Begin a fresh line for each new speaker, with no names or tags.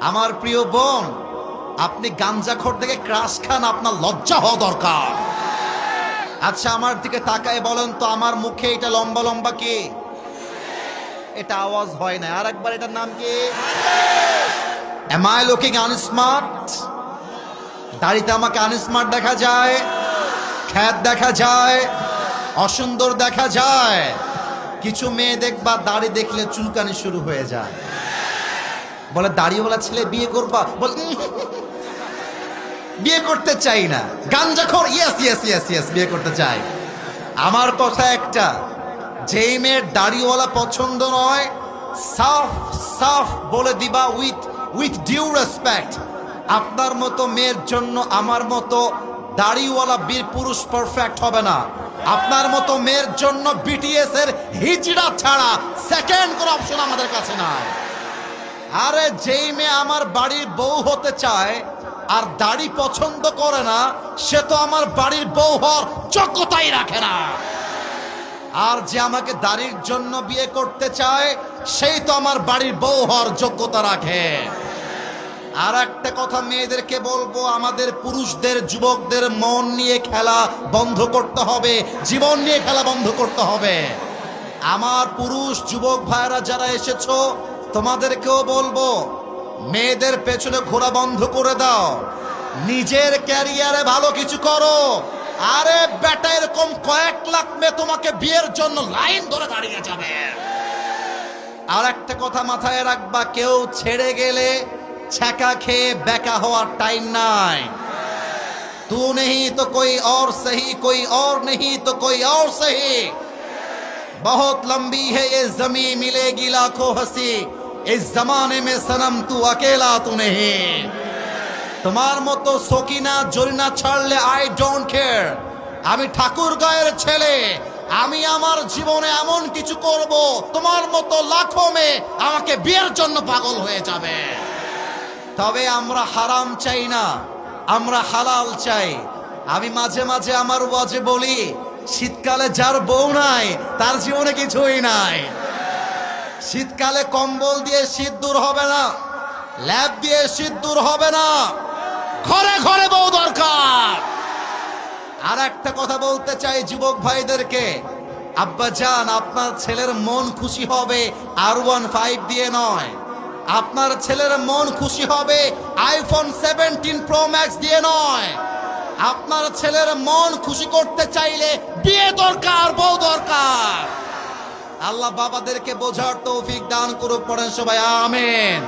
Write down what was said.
আমার প্রিয় বোন, আপনি গাঞ্জাখোর থেকে ক্রাশ খান, আপনার লজ্জা হওয়া দরকার। আচ্ছা আমার দিকে তাকায় বলেন তো, আমার মুখে এটা লম্বা লম্বা কি? এটা আওয়াজ হয় না আর একবার এটার নাম কি? এম আই লুকিং আনস্মার্ট দাড়িতে আমাকে আনস্মার্ট দেখা যায়, খ্যাত দেখা যায়, অসুন্দর দেখা যায়। কিছু মেয়ে দেখবা, দাড়ি দেখলে চুলকানি শুরু হয়ে যায়। বলে, দাড়িওয়ালা ছেলে, বিয়ে করবা? বল বিয়ে করতে চাই না। গাঞ্জাখোর ইয়েস ইয়েস ইয়েস ইয়েস বিয়ে করতে চাই। আমার কথা একটা, যেই মেয়ের দাড়িওয়ালা পছন্দ নয়, সাফ সাফ বলে দিবা উইথ উইথ ডিউ রেসপেক্ট আপনার মতো মেয়ের জন্য আমার মতো দাড়িওয়ালা বীর পুরুষ পারফেক্ট হবে না। আপনার মতো মেয়ের জন্য বিটিএস এর হিজড়া ছাড়া সেকেন্ড কোনো অপশন আমাদের কাছে নাই। আরে যেই মেয়ে আমার বাড়ির বউ হতে চায় আর দাড়ি পছন্দ করে না, সে তো আমার বাড়ির বউ হওয়ার যোগ্যতাই রাখে না। আর যে আমাকে দাড়ির জন্য বিয়ে করতে চায়, সেই তো আমার বাড়ির বউ হওয়ার যোগ্যতা রাখে। আর একটা কথা মেয়েদেরকে বলব, আমাদের পুরুষদের, যুবকদের মন নিয়ে খেলা বন্ধ করতে হবে, জীবন নিয়ে খেলা বন্ধ করতে হবে। আমার পুরুষ, যুবক ভাইরা যারা এসেছ তোমাদেরকেও বলবো মেয়েদের পেছনে ঘোরা বন্ধ করে দাও নিজের ক্যারিয়ারে ভালো কিছু করো আরে বেটা এরকম কয়েক লাখ মেয়ে তোমাকে বিয়ের জন্য লাইন ধরে দাঁড়িয়ে যাবে আর একটা কথা মাথায় রাখবা কেউ ছেড়ে গেলে ছ্যাঁকা খেয়ে বেকা হওয়ার টাইম নাই तू नहीं तो कोई और सही कोई और नहीं तो कोई और सही बहुत लंबी है ये जमी मिलेगी लाखों हंसी এই জামানে মে সনম তু আকেলা তু নেহে তোমার মতো সকিনা জরিনা ছাড়লে আই ডোন্ট কেয়ার আমি ঠাকুর গায়ের ছেলে। আমি আমার জীবনে এমন কিছু করব, তোমার মতো লাখো মেয়ে আমাকে বিয়ের জন্য পাগল হয়ে যাবে। তবে আমরা হারাম চাই না, আমরা হালাল চাই। আমি মাঝে মাঝে আমার ওয়াজে বলি, শীতকালে যার বউ নাই, তার জীবনে কিছুই নাই। শীতকালে কম্বল দিয়ে শীত দূর হবে না। ল্যাব দিয়ে শীত দূর হবে না। ঘরে ঘরে বউ দরকার। আর একটা কথা বলতে চাই যুবক ভাইদেরকে। আব্বা জান, আপনার ছেলের মন খুশি হবে আর ওয়ান ফাইভ দিয়ে নয়। আপনার ছেলের মন খুশি হবে আইফোন সেভেন্টিন প্রো ম্যাক্স দিয়ে নয়। আপনার ছেলের মন খুশি করতে চাইলে বিয়ে দরকার, বউ দরকার। আল্লাহ বাবাদেরকে বোঝার তৌফিক দান করুক পড়েন সবাই আমেন।